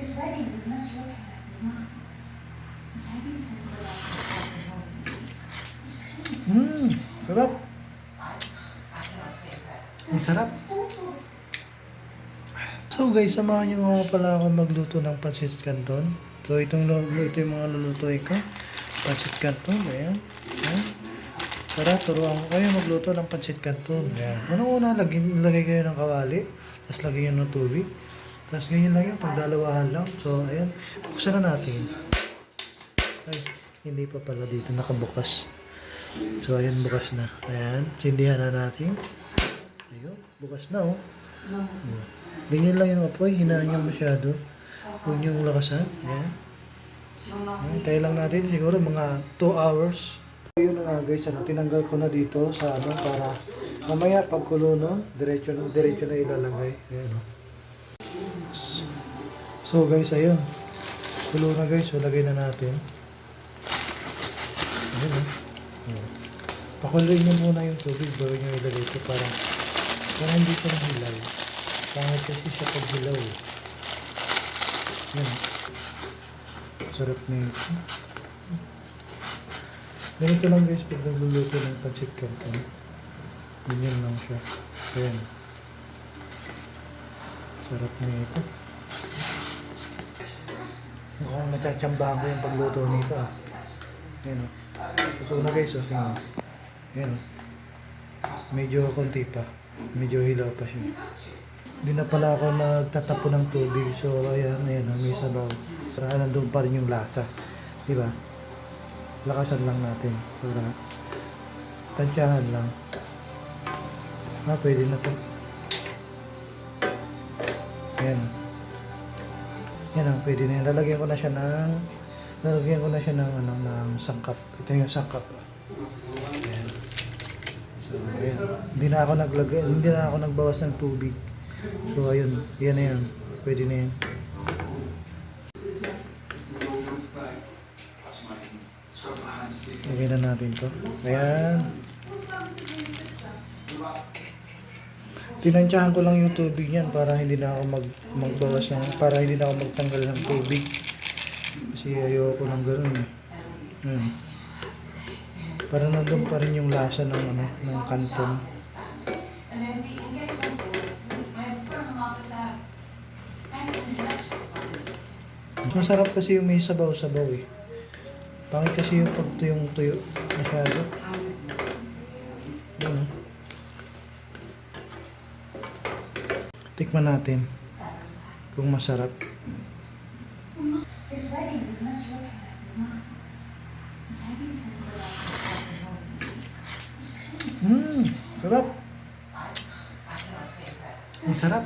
This wedding is much your time as mine. And I being sent to the Mmm, sarap. Ang sarap. So guys, samahan niyo nga pala ako magluto ng pancit canton. So itong ito yung mga lulutuin ko. Pancit canton, ayan. ayan. Tara, turuan ko kayo magluto ng pancit canton. Ayan. Unang-una, lagay, lagay kayo ng kawali. Tapos lagyan nyo ng tubig. Tapos ganyan lang yun, pagdalawahan lang. So, ayan. Buksan na natin. Ay, hindi pa pala dito nakabukas. So, ayan, bukas na. Ayan, sindihan na natin. Ayun, bukas na oh. Ayan. Ganyan lang yung apoy, hinaan nyo masyado. Huwag nyo lakasan. Ayan. Tayo lang natin siguro mga 2 hours. Ayun na nga guys, ano, tinanggal ko na dito sa ano para mamaya pag kulo nun, diretso, diretso na ilalagay. Ayan oh. So guys, ayun. Kulo na guys, so lagay na natin. Ayun oh. Ayan. Pakuloy nyo muna yung tubig bago nyo ilagay ito para para hindi siya mahilaw. Pangit kasi siya pag hilaw eh. Yan. Sarap na ito. Ganito lang guys pag nagluluto ng pancit canton. Ganyan lang siya. Ayan. Sarap na ito. Mukhang natsatsambahan ko yung pagluto nito ah. Ayan o. Gusto ko na guys oh. Tingnan. Ayan o. Medyo konti pa. Medyo hilaw pa siya. Hindi na pala ako nagtatapo ng tubig. So, ayan, ayan, oh, may sabaw. Para nandun pa rin yung lasa. Di ba? Lakasan lang natin. Para tansyahan lang. Ah, pwede na to. Ayan. Yan ang pwede na yan. Lalagyan ko na siya ng lalagyan ko na siya ng ano ng sangkap. Ito yung sangkap. ah. Ayan. So, ayan. Hindi na ako naglagay, hindi na ako nagbawas ng tubig. So, ayun. Yan na yan. Pwede na yan. Lagay na natin to. Ayan. Tinansyahan ko lang yung tubig niyan para hindi na ako mag, magbawas ng, para hindi na ako magtanggal ng tubig. Kasi ayoko ng ganun eh. Ayan. Para nandun pa rin yung lasa ng ano, ng kanton. Masarap kasi yung may sabaw-sabaw eh. Pangit kasi yung pag tuyong tuyo masyado. Ano? Tikman natin kung masarap. This wedding is as much your time as mine. And I being sent to the last Mmm, sarap. Ang sarap.